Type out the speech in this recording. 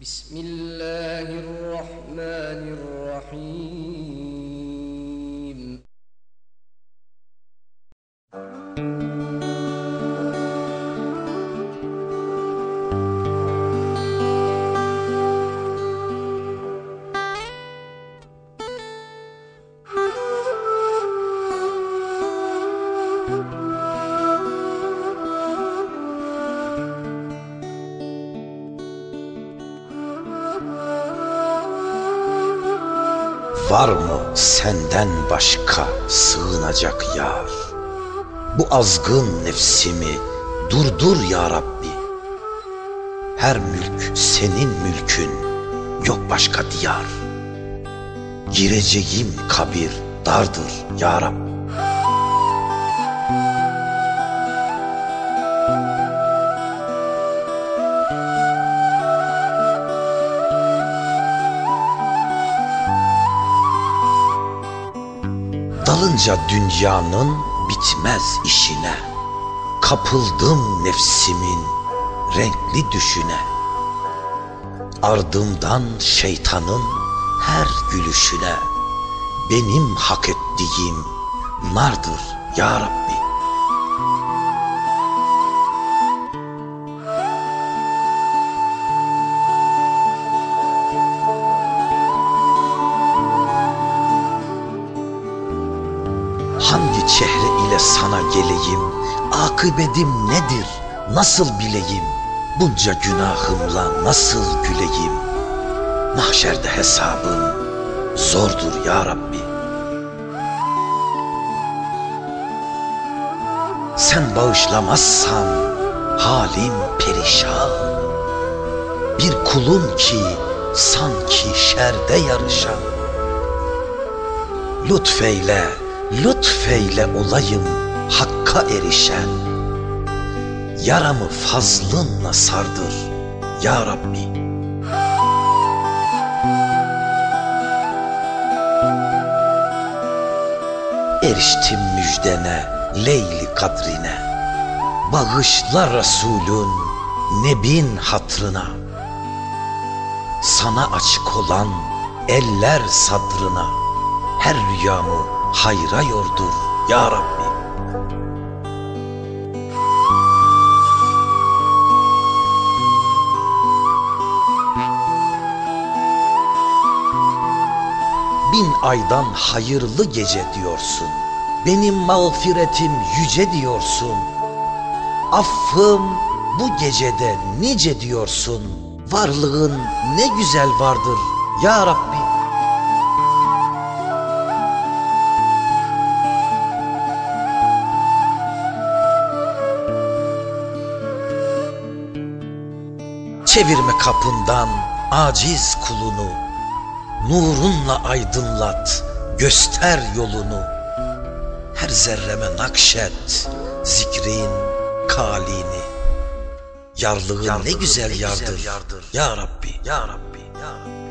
بسم الله الرحمن الرحيم. Var mı senden başka sığınacak yar? Bu azgın nefsimi durdur ya Rabbi. Her mülk senin mülkün, yok başka diyar. Gireceğim kabir dardır ya Rabbi. Dalınca dünyanın bitmez işine Kapıldım nefsimin renkli düşüne. Ardımdan şeytanın her gülüşüne Benim hak ettiğim nardır ya Rabbi Hangi çehre ile sana geleyim? Akıbetim nedir? Nasıl bileyim? Bunca günahımla nasıl güleyim? Mahşerde hesabım zordur ya Rabbi. Sen bağışlamazsan halim perişan. Bir kulum ki sanki şerde yarışan. Lütfeyle, lütfeyle olayım hakka erişen. Yaramı fazlınla sardır ya Rabbi. Eriştim müjdene, Leyli kadrine. Bağışla Resulün nebin hatrına. Sana açık olan eller sadrına. Her rüyamı hayra yordur ya Rabbi. Bin aydan hayırlı gece diyorsun. Benim mağfiretim yüce diyorsun. Affım bu gecede nice diyorsun. Varlığın ne güzel vardır ya Rabbi. Çevirme kapından aciz kulunu. Nurunla aydınlat, göster yolunu. Her zerreme nakşet, zikrin kalini. Yarlığın ne güzel yardır, ya Rabbi, ya Rabbi, ya Rabbi.